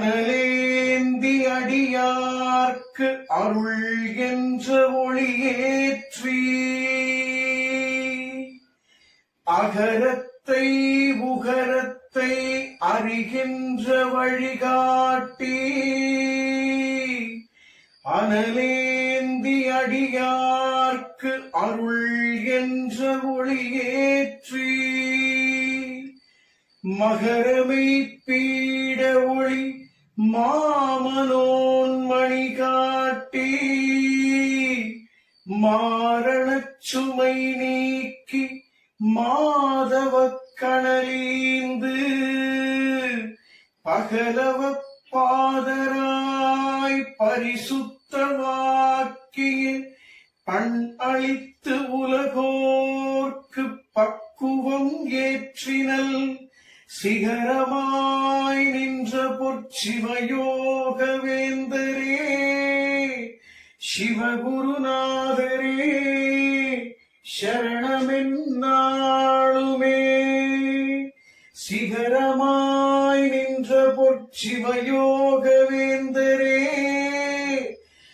அனலேந்தி அடியார்க்கு அருள் என்ற ஒளியேற்றி. அகரத்தை உகரத்தை அறிகின்ற வழிகாட்டி. அனலேந்தி அடியார்க்கு அருள் என்ற ஒளியேற்றி. மகரமை பீட ஒளி மாமனோன் மணி காட்டி மாரணச் சுமை நீக்கி மாதவ கணலீந்து பகலவ பாதராய் பரிசுத்த வாக்கிய பண் அழித்து உலகோர்க்கு பக்குவம் ஏற்றினல். சிகரமாய் நின்ற பொற்சிவயோக வேந்தரே சிவகுருநாதரே சரணமென்னாளுமே. சிகரமாய் நின்ற பொற்சிவயோக வேந்தரே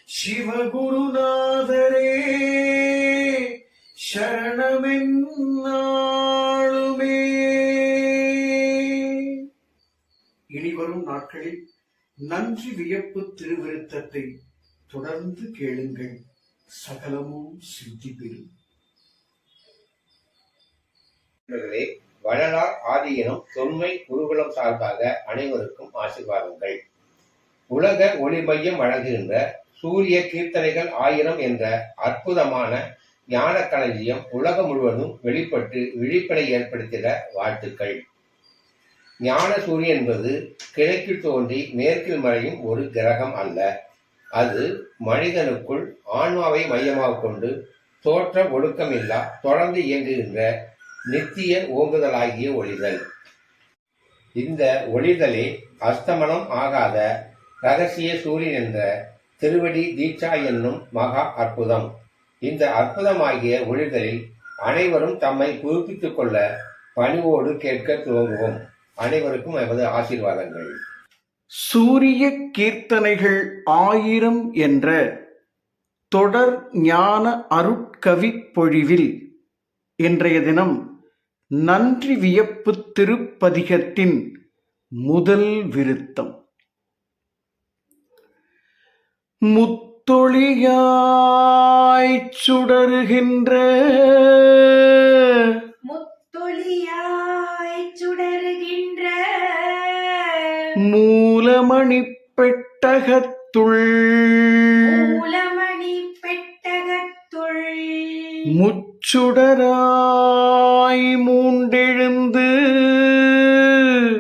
சிவகுருநாதரே சரணமென்னா இனிவரும் நாட்களில் நன்றி வியப்பு திருவிருத்தத்தை தொடர்ந்து கேளுங்கள். சகலமும் சித்தி பெறும். வள்ளலார் ஆதியினும் தொன்மை குருகுலம் சார்பாக அனைவருக்கும் ஆசீர்வாதங்கள். உலக ஒளி மையம் வழங்குகின்ற சூரிய கீர்த்தனைகள் ஆயிரம் என்ற அற்புதமான ஞான களஞ்சியம் உலகம் முழுவதும் வெளிப்பட்டு விழிப்படை ஏற்படுத்திட வாழ்த்துக்கள். ஞான சூரியன் என்பது கிழக்கில் தோன்றி மேற்கில் மறையும் ஒரு கிரகம் அல்ல. அது மனிதனுக்குள் ஆன்மாவை மையமாக கொண்டு தோற்ற ஒடுக்கமில்லா தொடர்ந்து இயங்குகின்ற நித்திய ஓங்குதலாகிய ஒளிதல். இந்த ஒளிதலே அஸ்தமனம் ஆகாத ரகசிய சூரியன் என்ற திருவடி தீட்சா என்னும் மகா அற்புதம். இந்த அற்புதமாகிய ஒளிதலில் அனைவரும் தம்மை புதுப்பித்துக் கொள்ள பணிவோடு கேட்க துவங்குவோம். அனைவருக்கும் எமது ஆசீர்வாதங்கள். சூரிய கீர்த்தனைகள் ஆயிரம் என்ற தொடர் ஞான அருட்கவி பொழிவில் இன்றைய தினம் நன்றி வியப்பு திருப்பதிகத்தின் முதல் விருத்தம். முத்தொழியாய்ச் சுடருகின்ற மூலமணி பெட்டகத்துள் மூலமணி பெட்டகத்துள் முச்சுடராய் மூண்டெழுந்து.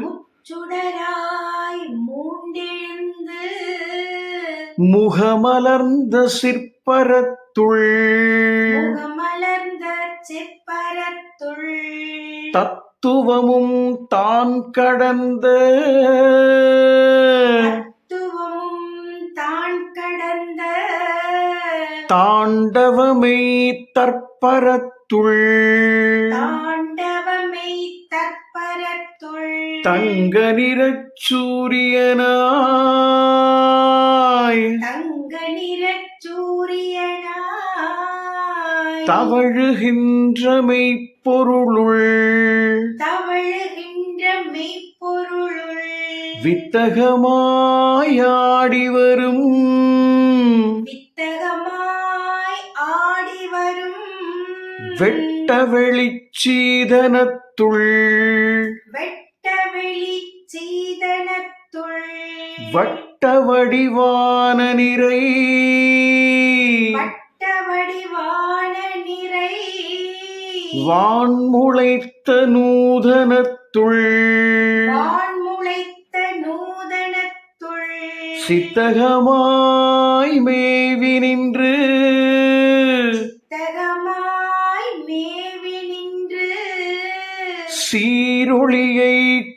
முச்சுடராய் மூண்டெழுந்து. முகமலர்ந்த சிற்பரத்துள். முகமலர்ந்த சிற்பரத்துள். தத்துவமும் தான் கடந்த. தாண்டவமை தற்பரத்துள். தாண்டவமை தற்பரத்துள். தங்க நிறச் சூரியனாய் தங்க நிறச் சூரியனாய் தவழுகின்ற மெய்ப்பொருளுள். தவழுகின்ற மெய்ப்பொருளுள். வித்தகமாயாடி வரும். வித்தகமாய் வெட்ட வெளிச்சீதனத்துள் வெட்ட வெளி சீதனத்துள். வட்ட வடிவான நிறை. வட்ட வடிவான நிறை. வான்முளைத்த நூதனத்துள். வான்முளைத்த நூதனத்துள். சித்தகமாய் மேவி நின்று. மேவி நின்று சீரொளியை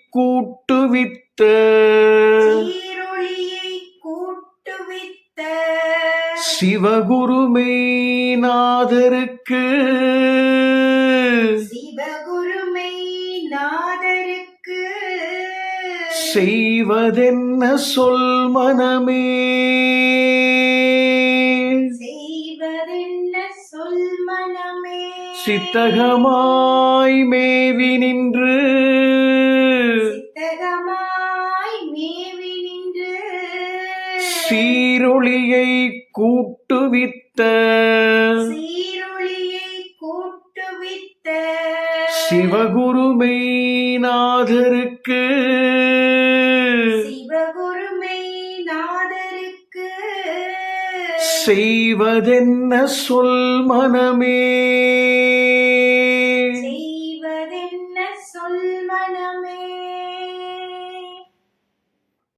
கூட்டுவித்த சீரொளியை கூட்டுவித்த சிவகுருமே நாதருக்கு சிவகுருமை நாதருக்கு செய்வதென்ன சொல் மனமே சித்தகமாய் மேவி நின்று. சித்தகமாய் மேவி நின்று. சீரொளியை கூட்டுவித்த. சீரொளியை கூட்டுவித்த. சிவகுருமே நாதருக்கு செய்வதென்ன சொல் மனமே?